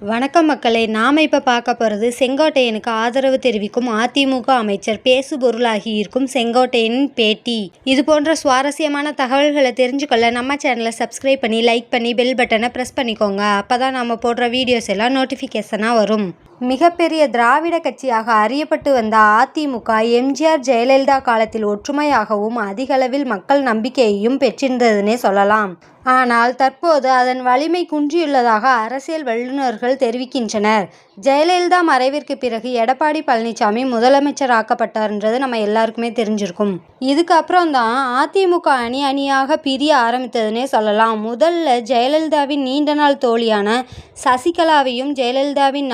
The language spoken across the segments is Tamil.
வணக்கம் மக்களே நாம் இப்போ பார்க்க போகிறது செங்கோட்டையனுக்கு ஆதரவு தெரிவிக்கும் அதிமுக அமைச்சர் பேசுபொருளாகி இருக்கும் செங்கோட்டையனின் பேட்டி. இது போன்ற சுவாரஸ்யமான தகவல்களை தெரிஞ்சுக்கொள்ள நம்ம சேனலை சப்ஸ்கிரைப் பண்ணி லைக் பண்ணி பெல் பட்டனை ப்ரெஸ் பண்ணிக்கோங்க. அப்போ தான் நம்ம போடுற வீடியோஸ் எல்லாம் நோட்டிஃபிகேஷனாக வரும். மிகப்பெரிய திராவிட கட்சியாக அறியப்பட்டு வந்த அதிமுக எம்ஜிஆர் ஜெயலலிதா காலத்தில் ஒற்றுமையாகவும் அதிகளவில் மக்கள் நம்பிக்கையையும் பெற்றிருந்ததுனே சொல்லலாம். ஆனால் தற்போது அதன் வலிமை குன்றியுள்ளதாக அரசியல் வல்லுநர்கள் தெரிவிக்கின்றனர். ஜெயலலிதா மறைவிற்கு பிறகு எடப்பாடி பழனிசாமி முதலமைச்சராக்கப்பட்டார்ன்றது நம்ம எல்லாருக்குமே தெரிஞ்சிருக்கும். இதுக்கப்புறம் தான் அதிமுக அணி அணியாக பிரிய ஆரம்பித்ததுன்னே சொல்லலாம். முதல்ல ஜெயலலிதாவின் நீண்ட நாள் தோழியான சசிகலாவையும் ஜெயலலிதாவின்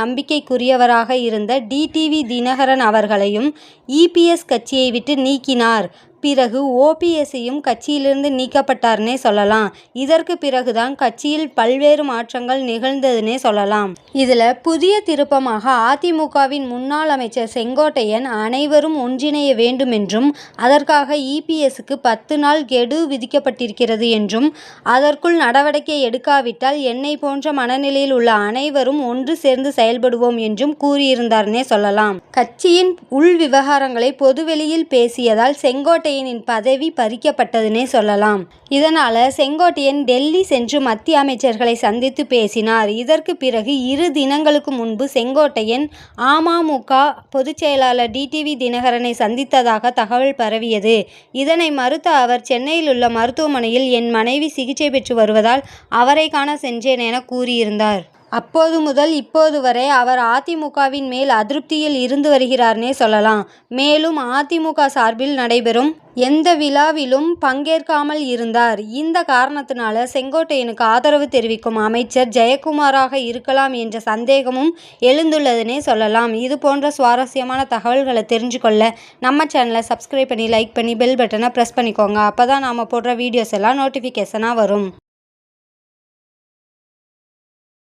நம்பிக்கைக்குரியவராக இருந்த டிடிவி தினகரன் அவர்களையும் இபிஎஸ் கட்சியை விட்டு நீக்கினார். பிறகு ஓபிஎஸ்ஸையும் கட்சியிலிருந்து நீக்கப்பட்டார்னே சொல்லலாம். இதற்கு பிறகுதான் கட்சியில் பல்வேறு மாற்றங்கள் நிகழ்ந்ததுன்னே சொல்லலாம். இதில் புதிய திருப்பமாக அதிமுகவின் முன்னாள் அமைச்சர் செங்கோட்டையன் அனைவரும் ஒன்றிணைய வேண்டும் என்றும் அதற்காக இபிஎஸ்க்கு பத்து நாள் கெடு விதிக்கப்பட்டிருக்கிறது என்றும் அதற்குள் நடவடிக்கை எடுக்காவிட்டால் என்னை போன்ற மனநிலையில் உள்ள அனைவரும் ஒன்று சேர்ந்து செயல்படுவோம் என்றும் கூறியிருந்தார்னே சொல்லலாம். கட்சியின் உள் விவகாரங்களை பொதுவெளியில் பேசியதால் செங்கோட்டை செங்கோட்டையனின் பதவி பறிக்கப்பட்டதுன்னே சொல்லலாம். இதனால் செங்கோட்டையன் டெல்லி சென்று மத்திய அமைச்சர்களை சந்தித்து பேசினார். இதற்கு பிறகு இரு தினங்களுக்கு முன்பு செங்கோட்டையன் அமமுக பொதுச் செயலாளர் டிடிவி தினகரனை சந்தித்ததாக தகவல் பரவியது. இதனை மறுத்த அவர் சென்னையில் உள்ள மருத்துவமனையில் என் மனைவி சிகிச்சை பெற்று வருவதால் அவரை காண சென்றேன் என கூறியிருந்தார். அப்போது முதல் இப்போது வரை அவர் அதிமுகவின் மேல் அதிருப்தியில் இருந்து வருகிறார்னே சொல்லலாம். மேலும் அதிமுக சார்பில் நடைபெறும் எந்த விழாவிலும் பங்கேற்காமல் இருந்தார். இந்த காரணத்தினால செங்கோட்டையனுக்கு ஆதரவு தெரிவிக்கும் அமைச்சர் ஜெயக்குமாராக இருக்கலாம் என்ற சந்தேகமும் எழுந்துள்ளதுனே சொல்லலாம். இது போன்ற சுவாரஸ்யமான தகவல்களை தெரிஞ்சுக்கொள்ள நம்ம சேனலை சப்ஸ்கிரைப் பண்ணி லைக் பண்ணி பெல் பட்டனை ப்ரெஸ் பண்ணிக்கோங்க. அப்போ தான் நாம் போடுற வீடியோஸ் எல்லாம் நோட்டிஃபிகேஷனாக வரும்.